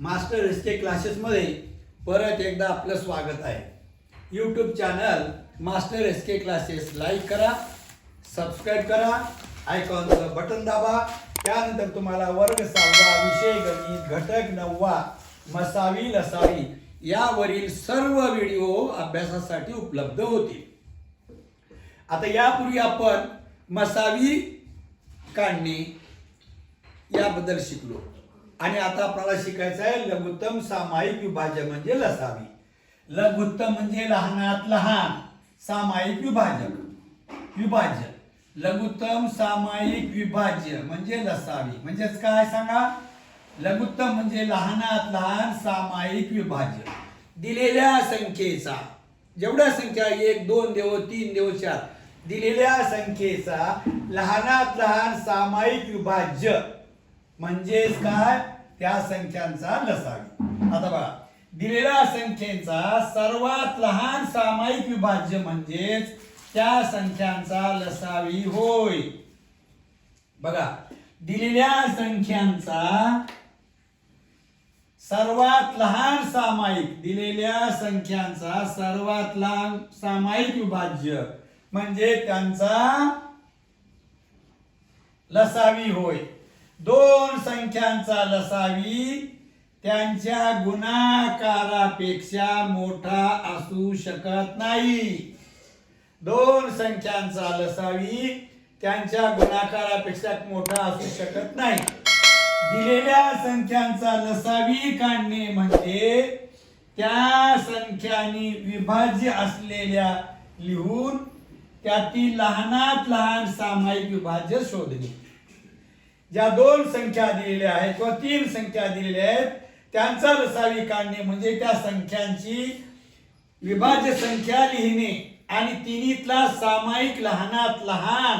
Master S के क्लासेसमध्ये परत एकदा आपलं स्वागत आहे. YouTube channel master S K classes like करा सबस्क्राईब करा आयकॉनचं बटन दाबा. त्यानंतर तुम्हाला वर्ग सहावा विषय गणित घटक नववा मसावी लसावी यावरील सर्व व्हिडिओ अभ्यासासाठी उपलब्ध होतील. आता यापूर्वी आपण मसावी काढणे याबद्दल शिकलो. आणि आता आपल्याला शिकायचं आहे लघुत्तम सामायिक विभाज्य म्हणजे लसावी. लघुत्तम म्हणजे लहानात लहान सामायिक विभाजक. विभाज्य. लघुत्तम सामायिक विभाज्य म्हणजे लसावी. म्हणजेच काय सांगा? लघुत्तम म्हणजे लहानात लहान सामायिक विभाज्य. दिलेल्या संख्येचा जेवढ्या संख्या एक दोन देव तीन देव चार. दिलेल्या संख्येचा लहानात लहान सामायिक विभाज्य. म्हणजेच काय? त्या संख्यांचा लसावी आता बघा दिलेल्या संख्येचा सर्वात लहान सामायिक विभाज्य म्हणजेच त्या संख्यांचा लसावी होय. बघा दिलेल्या संख्यांचा सर्वात लहान सामायिक दिलेल्या संख्यांचा सर्वात लहान सामायिक विभाज्य म्हणजे त्यांचा लसावी होय. दोन संख्यांचा लसावी त्यांच्या गुणाकारापेक्षा मोठा असू शकत नाही. दोन संख्यांचा लसावी त्यांच्या गुणाकारापेक्षा मोठा असू शकत नाही. दिलेल्या संख्यांचा लसावी काढणे म्हणजे त्या संख्यांनी विभाज्य असलेल्या लिहून त्यातील लहानात लहान सामायिक विभाज्य शोधणे. ज्या दोन संख्या दिलेल्या आहेत किंवा तीन संख्या दिलेल्या आहेत त्यांचा लसावी काढणे म्हणजे त्या संख्यांची विभाज्य संख्या लिहिणे आणि तिन्हीतला सामायिक लहानात लहान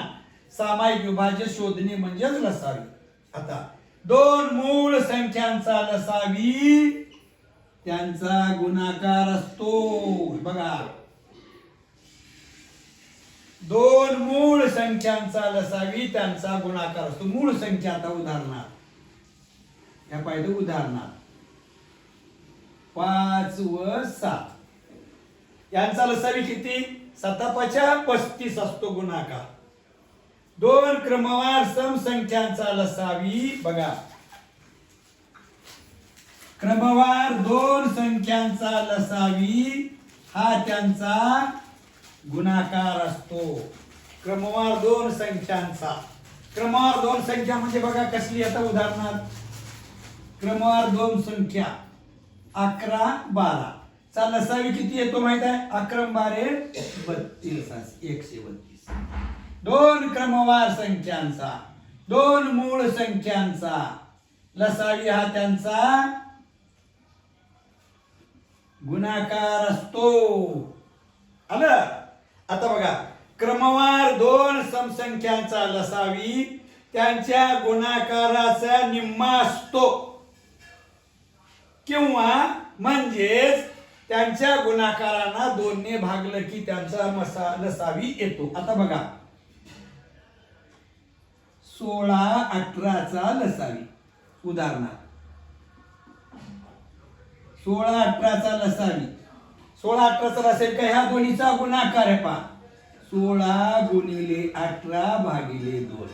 सामायिक विभाज्य शोधणे म्हणजेच लसावी आता दोन मूळ संख्यांचा लसावी त्यांचा गुणाकार असतो. बघा. दोन मूळ संख्यांचा लसावी त्यांचा गुणाकार असतो. मूळ संख्या आता उदाहरणार्थ या पाहिजे उदाहरणार्थ पाच व सात. यांचा लसावी किती? सतापाच्या पस्तीस असतो गुणाकार. दोन क्रमवार समसंख्यांचा लसावी बघा. क्रमवार दोन संख्यांचा लसावी हा त्यांचा गुणाकार असतो. क्रमवार दोन संख्यांचा. क्रमवार दोन संख्या म्हणजे बघा कसली आता उदाहरणार्थ क्रमवार दोन संख्या. अकरा बारा. चा लसावी किती येतो माहीत आहे? अकरा बारे बत्तीस. एकशे बत्तीस. दोन क्रमवार संख्यांचा. दोन मूळ संख्यांचा. लसावी हा त्यांचा गुणाकार असतो. आलं? आता बघा क्रमवार दोन समसंख्यांचा लसावी त्यांच्या गुणाकाराचा निम्मा असतो. किंवा म्हणजेच त्यांच्या गुणाकारांना दोनने भागलं की त्यांचा मसा लसावी येतो. आता बघा सोळा अठराचा लसावी. उदाहरणार्थ सोळा अठराचा लसावी. सोळा अठरा तर असेल का? ह्या दोन्हीचा गुणाकार आहे पहा. सोळा गुणिले अठरा भागिले दोन.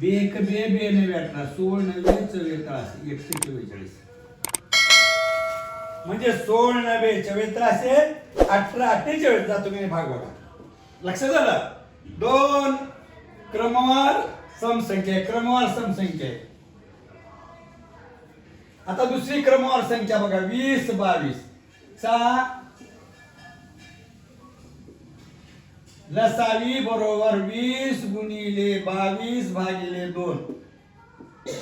बेक बे बे नवे अठरा. सोळ नवे चव्वेचाळीस. एकशे चव्वेचाळीस. म्हणजे सोळ नवे चव्वेचाळीसशे अठरा अठ्ठेचाळीस जा तुम्ही भाग बघा. लक्षात झालं दोन क्रमवार समसंख्या आहे, क्रमवार समसंख्या आहे. आता दुसरी क्रमवार संख्या बघा. वीस बावीस. सहा लसावी बरोबर वीस गुणिले बावीस भागिले दोन.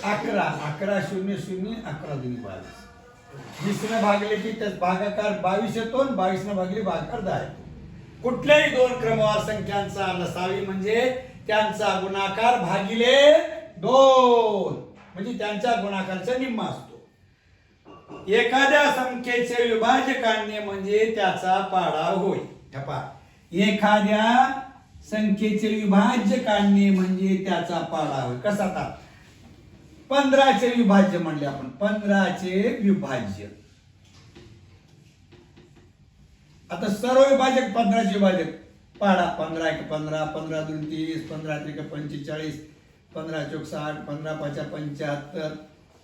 अकरा. अकरा शून्य शून्य अकरा दुनी बावीस. वीसनं भागले की त्यात भागाकार बावीस येतो बावीसनं भागले भागाकार दहा येतो. कुठल्याही दोन क्रमवार संख्यांचा लसावी म्हणजे त्यांचा गुणाकार भागिले दोन. म्हणजे त्यांच्या गुणाकारचा निम्मा असतो. एखाद्या संख्येचे विभाजकाने म्हणजे त्याचा पाडा होय. ठपा एखाद्या संख्येचे विभाज्य काढणे म्हणजे त्याचा पाडा होय कसा आता? पंधराचे विभाज्य म्हणले आपण. पंधराचे विभाज्य. आता सर्व विभाजक पंधराचे विभाजक. पाडा पंधरा एक पंधरा पंधरा दोन तीस पंधरा त्रिक पंचेचाळीस पंधरा चौक साठ पंधरा पाचा पंच्याहत्तर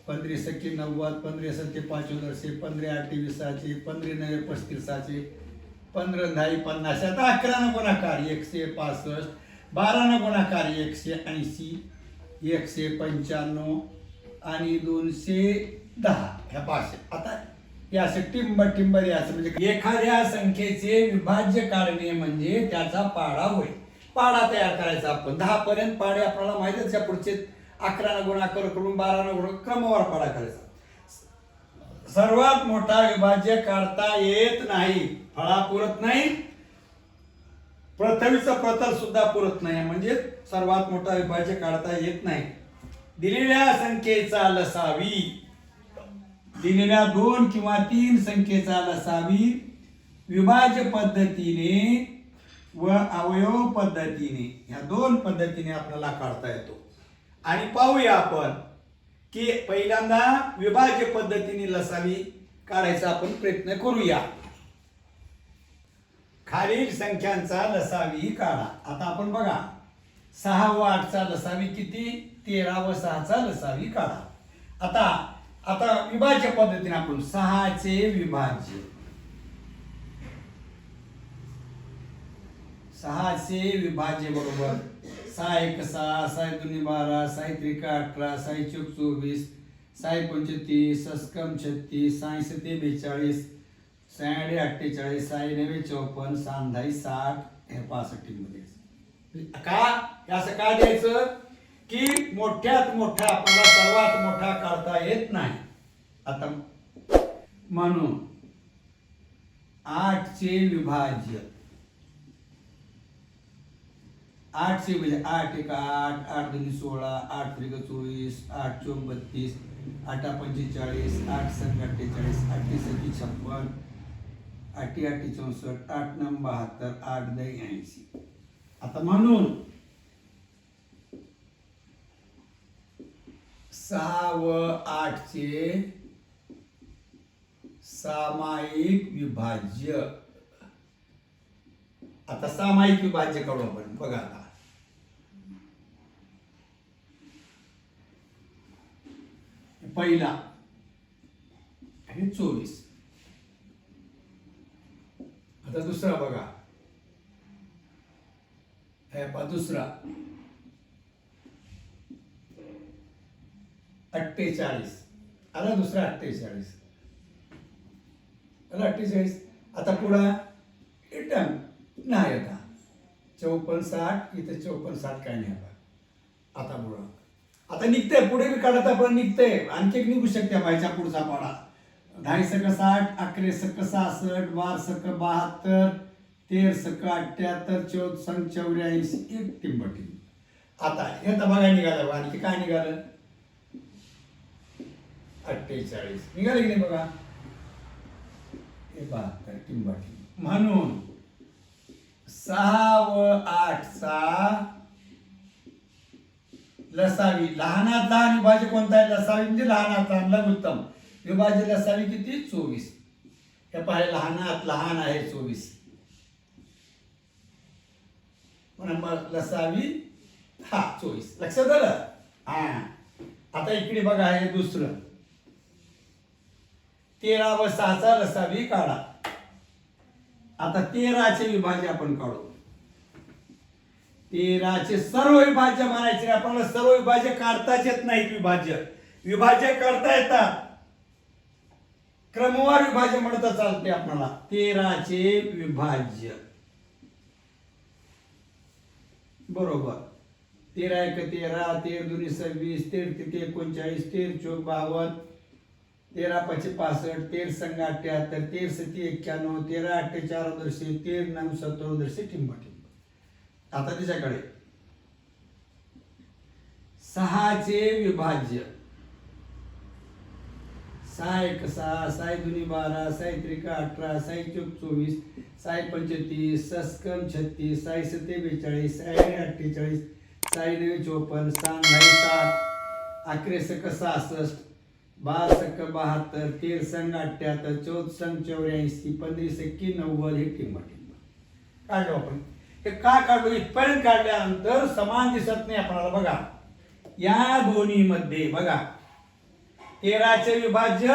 पंधरा सख्खी नव्वद पंधरा सत्ते पाचोदरशे पंधरा आठ वीसाचे पंधरा नवे पस्तीसाचे पंधरा दहा पन्नास. आता अकरा गुणाकार एकशे पासष्ट. बारानं गुणाकार एकशे ऐंशी. एकशे पंच्याण्णव आणि दोनशे दहा. ह्या पाचशे. आता हे असं टिंब टिंब असं म्हणजे एखाद्या संख्येचे विभाज्य काढणे म्हणजे त्याचा पाडा होय. पाडा तयार करायचा आपण. दहा पर्यंत पाडे आपल्याला माहिती या त्या पुढचे अकरानं गुणाकार करून बारा गुण क्रमवार पाडा करायचा. सर्वात मोठा विभाज्य काढता येत नाही. फळा पुरत नाही. प्रथवीचं प्रतल सुद्धा पुरत नाही. म्हणजे सर्वात मोठा विभाज्य काढता येत नाही. दिलेल्या संख्येचा लसावी. दिलेल्या दोन किंवा तीन संख्येचा लसावी विभाज्य पद्धतीने व अवयव पद्धतीने. ह्या दोन पद्धतीने आपल्याला काढता येतो. आणि पाहूया आपण की पहिल्यांदा विभाज्य पद्धतीने लसावी काढायचा आपण प्रयत्न करूया. खालील संख्यांचा लसावी काढा. आता आपण बघा. सहा व आठचा लसावी किती? तेरा व सहाचा लसावी काढा. आता आता विभाज्य पद्धतीने आपण सहाचे विभाज्य. सहाचे विभाज्य बरोबर. सहा एक सहा सहा दोन्ही बारा सहा त्रिका अठरा सहा चौक चोवीस सहा पंचतीस सस्कम छत्तीस सहा सते बेचाळीस साडे अठ्ठेचाळीस साई नवे चौपन्न सांधाई साठ हे पासष्टीमध्ये. का? असं का द्यायचं? की मोठ्यात मोठा आपल्याला सर्वात मोठा काढता येत नाही. आता म्हणून आठचे विभाज्य. आठशे म्हणजे आठ एक आठ आठ दोन सोळा आठ त्रिक चोवीस आठ चोबत्तीस बत्तीस आठा पंचेचाळीस आठ संख अठ्ठेचाळीस आठशे सत्ती छप्पन आठी आठी चौसष्ट आठ नऊ बहात्तर आठ दही ऐंशी. आता म्हणून सहा व आठचे सामायिक विभाज्य. आता सामायिक विभाज्य करू आपण बघा आता. पहिला. आणि चोवीस. आता दुसरा बघा. हे पहा दुसरा. अठ्ठेचाळीस. आला दुसरा अठ्ठेचाळीस. आला अठ्ठेचाळीस. आता पुढा रिटर्न नाही आता. चौपन्न साठ इथं चौपन्न साठ काय नाही आता. आता पुढं. आता निघतंय पुढे बी काढत आपण निघतंय. आणखी निघू शकते व्हायच्या पुढचा पाडा. ढाई सक साठ अकरे सक सहासष्ट बार सक बहात्तर तेर सक अठ्ठ्याहत्तर चौद सन चौऱ्याऐंशी एक टिंबटी. आता हे तर बघा निघालं आणखी काय निघालं? अठ्ठेचाळीस. निघालं की नाही बघा? हे बहात्तर टिंबटी. म्हणून सहा व आठचा लसावी. लहानात लहान विभाज्य कोणता आहे? लसावी म्हणजे लहानात लहान लघुत्तम विभाज्य लसावी किती? चोवीस. हे पाहे लहानात लहान आहे चोवीस. मग लसावी हा चोवीस. लक्षात आलं? हा. आता इकडे बघा हे दुसरं. तेरा व सहाचा लसावी काढा. आता तेराचे विभाज्य आपण काढू. तेराचे सर्व विभाज्य म्हणायचे नाही. आपल्याला सर्व विभाज्य काढताच येत नाहीत विभाज्य. विभाज्य काढता येतात. क्रमवार विभाज्य म्हणता चालते आपल्याला. तेराचे विभाज्य. बरोबर. तेरा एक तेरा तेर दोन्ही सव्वीस तेर तिथे एकोणचाळीस तेर चोक बावन्न तेरा पाचशे पासष्ट तेर संघ अठ्ठ्याहत्तर तेर सती एक्क्याण्णव तेरा अठ्ठेचार दर्शे तेर नऊ सत्तर दर्शे ठिंब आता त्याच्याकडे सहाचे विभाज्य. सहा एक सहा साय दुनी बारा साय त्रिका अठरा साय चौक चोवीस साय पंचतीस सस्कम छत्तीस साय सते बेचाळीस साय अठ्ठेचाळीस साय नवे चोपन्न सहा नऊ सात अकरे सक सहासष्ट बारा सक बहात्तर तेर संघ अठ्ठ्याहत्तर चौद संघ चौऱ्याऐंशी पंधरी सक्की नव्वद हे टिंब टिंब काढलो आपण. हे का काढलो? इथपर्यंत काढल्यानंतर समान दिसत नाही आपल्याला. बघा. या दोन्हीमध्ये बघा. तेराचे विभाज्य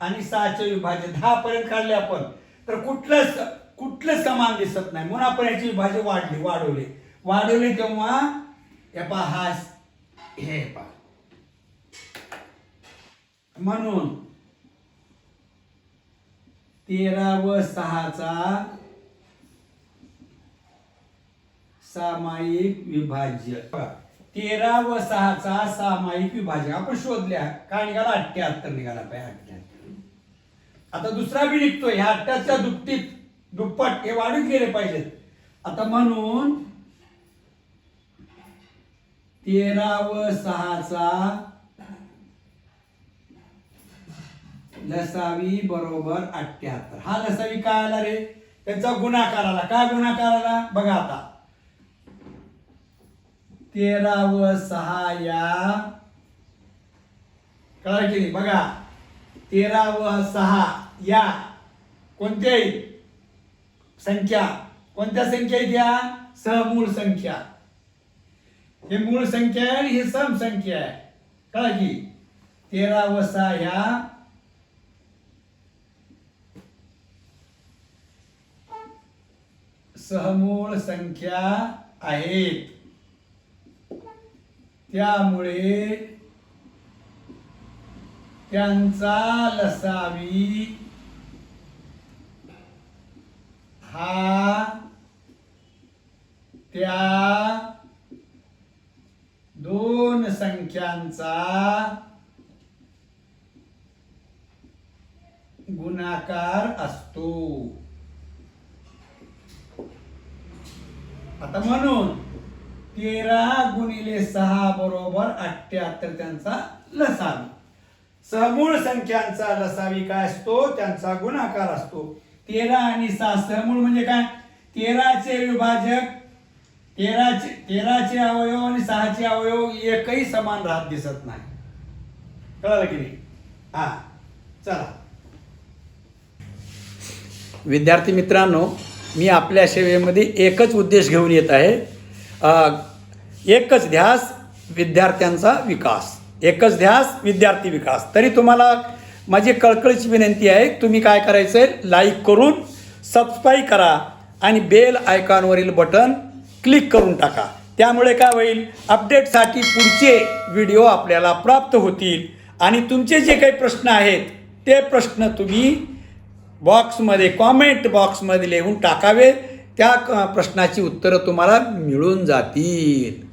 आणि सहाचे विभाज्य. दहा पर्यंत काढले आपण. तर कुठलं कुठलं समान दिसत नाही. म्हणून आपण याची विभाज्य वाढली वाढवले. वाढवले तेव्हा हे पहा हा हे पहा. म्हणून तेरा व सहाचा सामायिक विभाज्य. बघा, तेरा व सहाचा सामायिक विभाजक आपण शोधल्या काय निघाला? अठ्ठ्याहत्तर निघाला पाहिजे अठ्ठ्याहत्तर. आता दुसरा बी निघतोय ह्या अठ्ठ्याच्या दुपटीत दुप्पट हे वाढून गेले पाहिजेत. आता म्हणून तेरा व सहाचा लसावी बरोबर अठ्ठ्याहत्तर. हा लसावी काय आला रे? त्याचा गुणाकार आला काय गुणाकार आला बघा आता. तेरा व सहा या. कळलं की नाही? बघा. तेरा व सहा या. कोणत्याही संख्या. कोणत्या संख्या आहेत या? सहमूळ संख्या. हे मूळ संख्या आहे आणि हे सम संख्या आहे. कळलं की तेरा व सहा या. सहमूळ संख्या आहेत. त्यामुळे त्यांचा लसावी हा त्या दोन संख्यांचा गुणाकार असतो. आता म्हणून तेरा गुणिले सहा बरोबर अठ्ठ्याहत्तर त्यांचा लसावी. समूळ संख्यांचा लसावी काय असतो? त्यांचा गुणाकार असतो. तेरा आणि सहा समूळ म्हणजे काय? तेराचे विभाजक तेराचे तेराचे अवयव आणि सहाचे अवयव एकही समान राहत दिसत नाही. कळलं की नाही? हा चला. विद्यार्थी मित्रांनो मी आपल्या सेवेमध्ये एकच उद्देश घेऊन येत आहे. एकच ध्यास विद्यार्थ्यांचा विकास. एकच ध्यास विद्यार्थी विकास. तरी तुम्हाला माझी कळकळीची विनंती आहे तुम्ही काय करायचं आहे लाईक करून सबस्क्राईब करा आणि बेल आयकॉनवरील बटन क्लिक करून टाका. त्यामुळे काय होईल? अपडेटसाठी पुढचे व्हिडिओ आपल्याला प्राप्त होतील. आणि तुमचे जे काही प्रश्न आहेत ते प्रश्न तुम्ही बॉक्समध्ये कॉमेंट बॉक्समध्ये लिहून टाकावे. त्या क- प्रश्नाची उत्तरं तुम्हाला मिळून जातील.